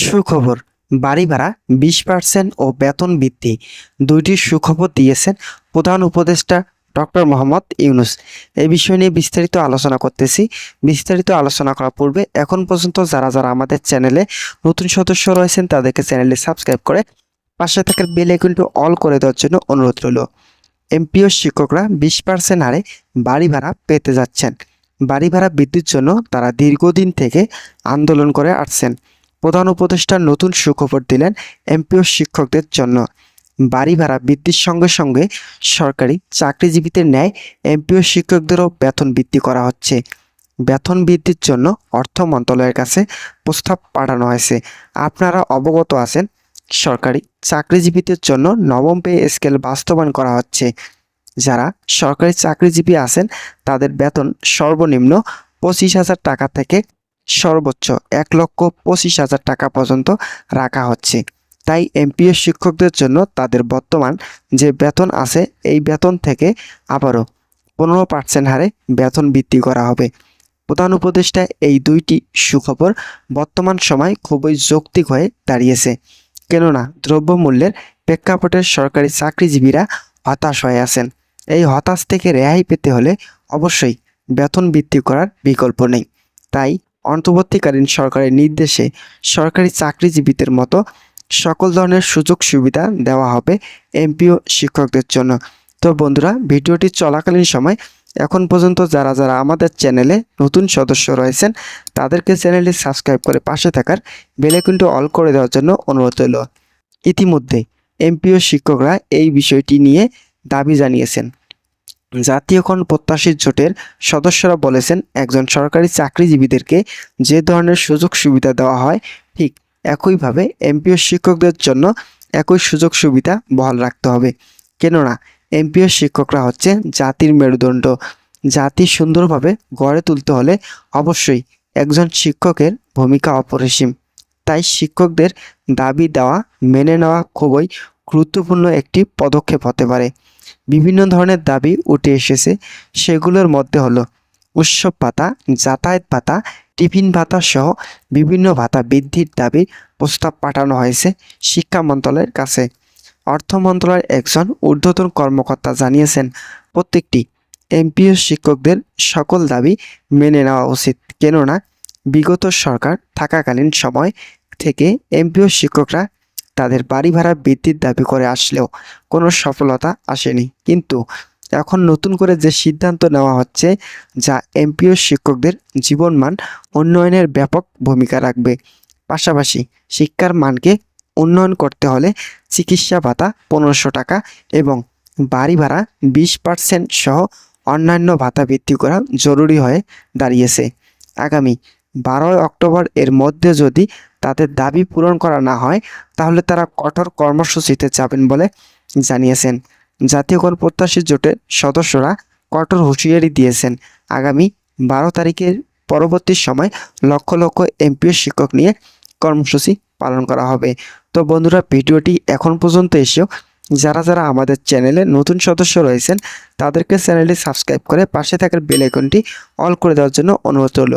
সুখবর। বাড়ি ভাড়া বিশ পার্সেন্ট ও বেতন বৃদ্ধি। দুইটি সুখবর দিয়েছেন প্রধান উপদেষ্টা ডক্টর মোহাম্মদ ইউনুস। এই বিষয় নিয়ে বিস্তারিত আলোচনা করতেছি। বিস্তারিত আলোচনা করার পূর্বে এখন পর্যন্ত যারা যারা আমাদের চ্যানেলে নতুন সদস্য রয়েছেন, তাদেরকে চ্যানেলে সাবস্ক্রাইব করে পাশে থাকার বেল আইকনটি অল করে দেওয়ার জন্য অনুরোধ রইল। এমপিও শিক্ষকরা বিশ পার্সেন্ট হারে বাড়ি ভাড়া পেতে যাচ্ছেন। বাড়ি ভাড়া বৃদ্ধির জন্য তারা দীর্ঘদিন থেকে আন্দোলন করে আসছেন। প্রধান উপদেষ্টা নতুন সুখবর দিলেন এমপিও শিক্ষকদের জন্য। বাড়ি ভাড়া বৃদ্ধির সঙ্গে সঙ্গে সরকারি চাকরিজীবীদের ন্যায় এমপিও শিক্ষকদেরও বেতন বৃদ্ধি করা হচ্ছে। বেতন বৃদ্ধির জন্য অর্থ মন্ত্রণালয়ের কাছে প্রস্তাব পাঠানো হয়েছে। আপনারা অবগত আছেন, সরকারি চাকরিজীবীদের জন্য নবম পে স্কেল বাস্তবায়ন করা হচ্ছে। যারা সরকারি চাকরিজীবী আছেন, তাদের বেতন সর্বনিম্ন পঁচিশ হাজার টাকা থেকে সর্বোচ্চ এক লক্ষ পঁচিশ হাজার টাকা পর্যন্ত রাখা হচ্ছে। তাই এমপিএস শিক্ষকদের জন্য তাদের বর্তমান যে বেতন আছে, এই বেতন থেকে আবারও পনেরো পার্সেন্ট হারে বেতন বৃদ্ধি করা হবে। প্রধান উপদেষ্টা এই দুইটি সুখবর বর্তমান সময় খুবই যৌক্তিক হয়ে দাঁড়িয়েছে। কেননা দ্রব্যমূল্যের প্রেক্ষাপটে সরকারি চাকরিজীবীরা হতাশ হয়ে আছেন। এই হতাশ থেকে রেহাই পেতে হলে অবশ্যই বেতন বৃদ্ধি করার বিকল্প নেই। তাই অন্তর্বর্তীকালীন সরকারের নির্দেশে সরকারি চাকরিজীবীদের মতো সকল ধরনের সুযোগ সুবিধা দেওয়া হবে এমপিও শিক্ষকদের জন্য। তো বন্ধুরা, ভিডিওটি চলাকালীন সময় এখন পর্যন্ত যারা যারা আমাদের চ্যানেলে নতুন সদস্য রয়েছেন, তাদেরকে চ্যানেলটি সাবস্ক্রাইব করে পাশে থাকার বেলাইকনটি অল করে দেওয়ার জন্য অনুরোধ রইল। ইতিমধ্যে এমপিও শিক্ষকরা এই বিষয়টি নিয়ে দাবি জানিয়েছেন। জাতীয়করণ প্রত্যাশী জোটের সদস্যরা বলেছেন, একজন সরকারি চাকরিজীবীদেরকে যে ধরনের সুযোগ সুবিধা দেওয়া হয়, ঠিক একইভাবে এমপিও শিক্ষকদের জন্য একই সুযোগ সুবিধা বহাল রাখতে হবে। কেননা এমপিও শিক্ষকরা হচ্ছে জাতির মেরুদণ্ড। জাতি সুন্দরভাবে গড়ে তুলতে হলে অবশ্যই একজন শিক্ষকের ভূমিকা অপরিসীম। তাই শিক্ষকদের দাবি দেওয়া, মেনে নেওয়া খুবই গুরুত্বপূর্ণ একটি পদক্ষেপ হতে পারে। বিভিন্ন ধরনের দাবি উঠে এসেছে। সেগুলোর মধ্যে হলো উৎসব ভাতা, যাতায়াত ভাতা, টিফিন ভাতা সহ বিভিন্ন ভাতা বৃদ্ধির দাবি প্রস্তাব পাঠানো হয়েছে শিক্ষা মন্ত্রণালয়ের কাছে। অর্থ মন্ত্রণালয়ের একজন ঊর্ধ্বতন কর্মকর্তা জানিয়েছেন, প্রত্যেকটি এমপিও শিক্ষকদের সকল দাবি মেনে নেওয়া উচিত। কেননা, বিগত সরকার থাকাকালীন সময় থেকে এমপিও শিক্ষকরা তাদের বাড়ি ভাড়া বৃদ্ধির দাবি করে আসলেও কোনো সফলতা আসেনি। কিন্তু এখন নতুন করে যে সিদ্ধান্ত নেওয়া হচ্ছে, যা এমপিও শিক্ষকদের জীবনমান উন্নয়নের ব্যাপক ভূমিকা রাখবে। পাশাপাশি শিক্ষার মানকে উন্নয়ন করতে হলে চিকিৎসা ভাতা পনেরোশো টাকা এবং বাড়ি ভাড়া বিশ পার্সেন্ট সহ অন্যান্য ভাতা বৃদ্ধি করা জরুরি হয়ে দাঁড়িয়েছে। আগামী বারোই অক্টোবর এর মধ্যে যদি তাদের দাবি পূরণ করা না হয়, তাহলে তারা কঠোর কর্মসূচিতে যাবেন বলে জানিয়েছেন। জাতীয় কর প্রত্যাশী জোটের সদস্যরা কঠোর হুঁশিয়ারি দিয়েছেন। আগামী বারো তারিখের পরবর্তী সময় লক্ষ লক্ষ এমপিও শিক্ষক নিয়ে কর্মসূচি পালন করা হবে। তো বন্ধুরা, ভিডিওটি এখন পর্যন্ত এসেও যারা যারা আমাদের চ্যানেলে নতুন সদস্য রয়েছেন, তাদেরকে চ্যানেলটি সাবস্ক্রাইব করে পাশে থাকার বেল আইকনটি অল করে দেওয়ার জন্য অনুরোধ রইল।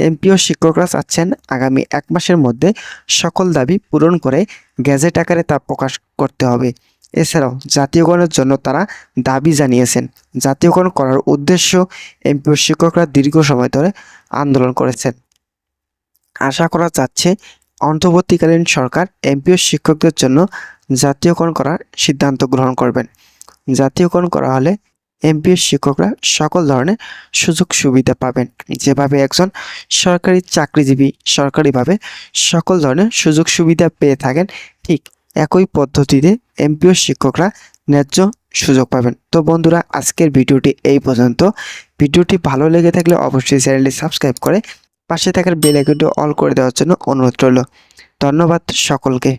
এমপিও শিক্ষকরা চাচ্ছেন আগামী এক মাসের মধ্যে সকল দাবি পূরণ করে গ্যাজেট আকারে তা প্রকাশ করতে হবে। এছাড়াও জাতীয়করণের জন্য তারা দাবি জানিয়েছেন। জাতীয়করণ করার উদ্দেশ্য এমপিও শিক্ষকরা দীর্ঘ সময় ধরে আন্দোলন করেছেন। আশা করা যাচ্ছে অন্তর্বর্তীকালীন সরকার এমপিও শিক্ষকদের জন্য জাতীয়করণ করার সিদ্ধান্ত গ্রহণ করবেন। জাতীয়করণ করা হলে এমপিও শিক্ষকরা সকল ধরনের সুযোগ সুবিধা পাবেন। যেভাবে একজন সরকারি চাকরিজীবী সরকারিভাবে সকল ধরনের সুযোগ সুবিধা পেয়ে থাকেন, ঠিক একই পদ্ধতিতে এমপিও শিক্ষকরা ন্যায্য সুযোগ পাবেন। তো বন্ধুরা, আজকের ভিডিওটি এই পর্যন্ত। ভিডিওটি ভালো লেগে থাকলে অবশ্যই চ্যানেলটি সাবস্ক্রাইব করে পাশে থাকার বেল আইকনটি অল করে দেওয়ার জন্য অনুরোধ রইল। ধন্যবাদ সকলকে।